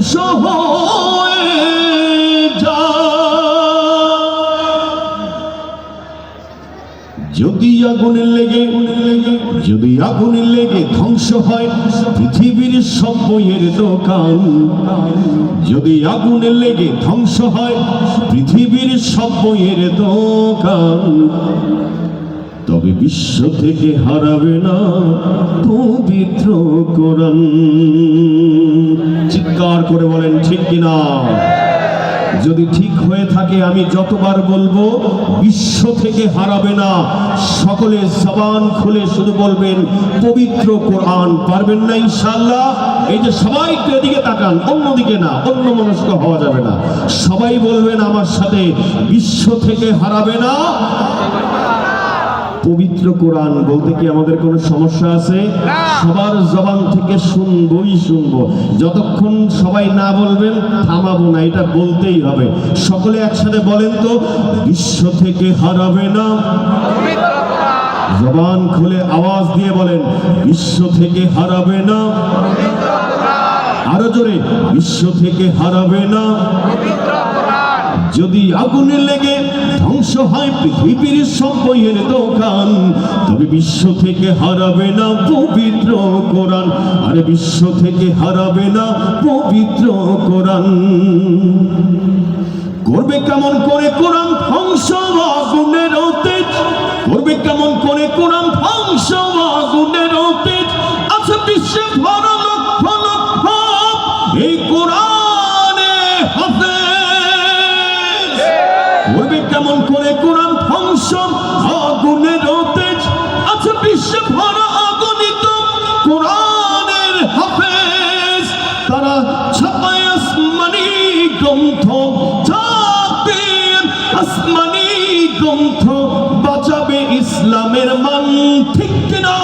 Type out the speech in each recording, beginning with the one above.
ধ্বংস হয়ে যদি আগুনের লেগে, যদি আগুনের লেগে ধ্বংস হয় পৃথিবীর সব বইয়ের দোকান। যদি আগুনের লেগে ধ্বংস হয় পৃথিবীর সব বইয়ের দোকান। তবে বিশ্ব থেকে হারাবে না পবিত্র কোরআন। যদি ঠিক হয়ে থাকে, আমি যতবার বলব, বিশ্ব থেকে হারাবে না। সকলে জবান খুলে শুধু বলবেন, পবিত্র কোরআন পারবেন না ইনশাল্লাহ এই যে সবাই একটু এদিকে তাকান, অন্যদিকে না, অন্য মনস্ক হওয়া যাবে না। সবাই বলবেন, আমার সাথে বিশ্ব থেকে হারাবে না। পবিত্র কোরআন বলতে কি আমাদের কোনো সমস্যা আছে? সবার জবান থেকে শুনবই শুনব। যতক্ষণ সবাই না বলবেন থামাবো না এটা বলতেই হবে। সকলে একসাথে বলেন তো বিশ্ব থেকে হারাবে না। জবান খুলে আওয়াজ দিয়ে বলেন বিশ্ব থেকে হারাবে না। আরও জোরে বিশ্ব থেকে হারাবে না। যদি আগুনে লেগে ধ্বংস হয় পৃথিবীর সব বইয়ের দোকান, তবে বিশ্ব থেকে হারাবে না পবিত্র কোরআন। আরে বিশ্ব থেকে হারাবে না পবিত্র কোরআন। করবে কেমন করে কোরআন ধ্বংস আগুনের তেজ করবে কেমন করে কোরআন ধ্বংস আগুনের তেজ আছে বিশ্বে ভরা ভরা অগণিত কোরআনের হাফেজ তারা ছাপায় আসমানি গ্রন্থ ছাপেন আসমানি গ্রন্থ বাঁচাবে ইসলামের মান ঠিক কিনা?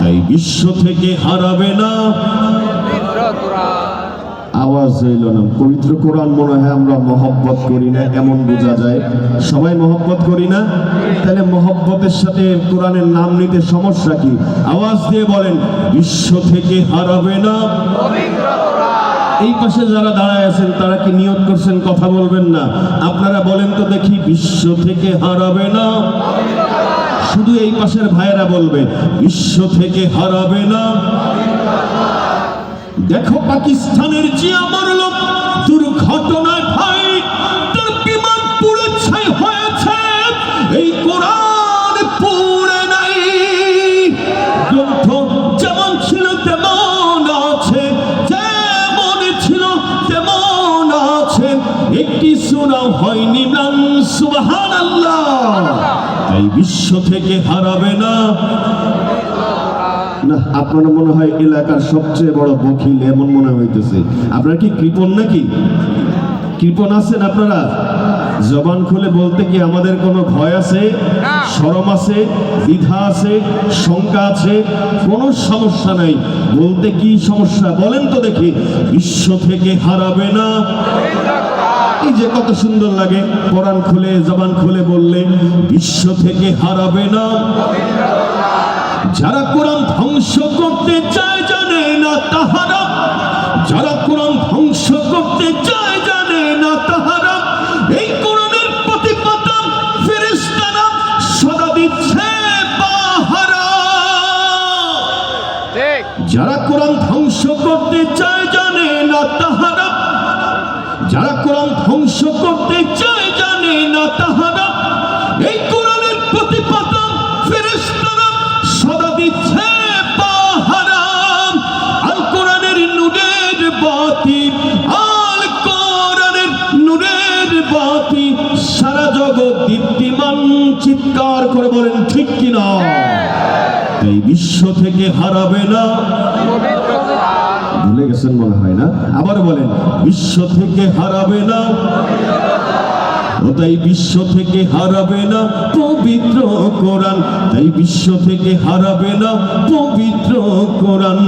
তাই বিশ্ব থেকে হারাবে না। আওয়াজ হইল না। পবিত্র কোরআন মনে হয় আমরা মহব্বত করি না, এমন বোঝা যায়। সবাই মহব্বত করি না? তাহলে মহব্বতের সাথে কোরআনের নাম নিতে সমস্যা কি? আওয়াজ দিয়ে বলেন, বিশ্ব থেকে হারাবে না। এই পাশে যারা দাঁড়ায় আছেন, তারা কি নিয়ত করছেন, কথা বলবেন না। আপনারা বলেন তো দেখি, বিশ্ব থেকে হারাবে না। শুধু এই পাশের ভাইয়েরা বলবে, বিশ্ব থেকে হারাবে না। দেখো পাকিস্তানের জিয়া মরল দুর্ঘটনায় ভাই তার বিমান পুড়ে ছাই হয়েছে, এই কোরআন পুড়ে নাই। গ্রন্থ যেমন ছিল, তেমন আছে, যেমন ছিল, তেমন আছে। একটি সুরাও হয়নি নাম সুবহান তাই বিশ্ব থেকে হারাবে না। না আপনার মনে হয় এলাকার সবচেয়ে বড় বকিল এমন মনে হইতেছে। আপনারা কি কৃপণ নাকি? কৃপণ আছেন আপনারা? জবান খুলে বলতে কি আমাদের কোনো ভয় আছে? শরম আছে? দ্বিধা আছে? শঙ্কা আছে? কোনো সমস্যা নাই। বলতে কি সমস্যা? বলেন তো দেখি। বিশ্ব থেকে হারাবে না। এই যে কত সুন্দর লাগে। কোরআন খুলে জবান খুলে বললে বিশ্ব থেকে হারাবে না। যারা কোরআন ধ্বংস করতে চায় জানে না তাহারা। যারা কোরআন ধ্বংস করতে চায় জানে না তাহারা। এই কোরআনের প্রতিপাতা ফেরেশতারা সদা দিচ্ছে পাহারা যারা কোরআন ধ্বংস করতে চায় জানে না তাহারা। যারা কোরআন ধ্বংস করতে চায় দীপ্তিমান চিৎকার করে বলেন, ঠিক কিনা? এই বিশ্ব থেকে হারাবে না। ভুলে গেছেন মনে হয় না? আবার বলেন, বিশ্ব থেকে হারাবে না। তাই বিশ্ব থেকে হারাবে না, পবিত্র কোরআন। তাই বিশ্ব থেকে হারাবে না, পবিত্র কোরআন।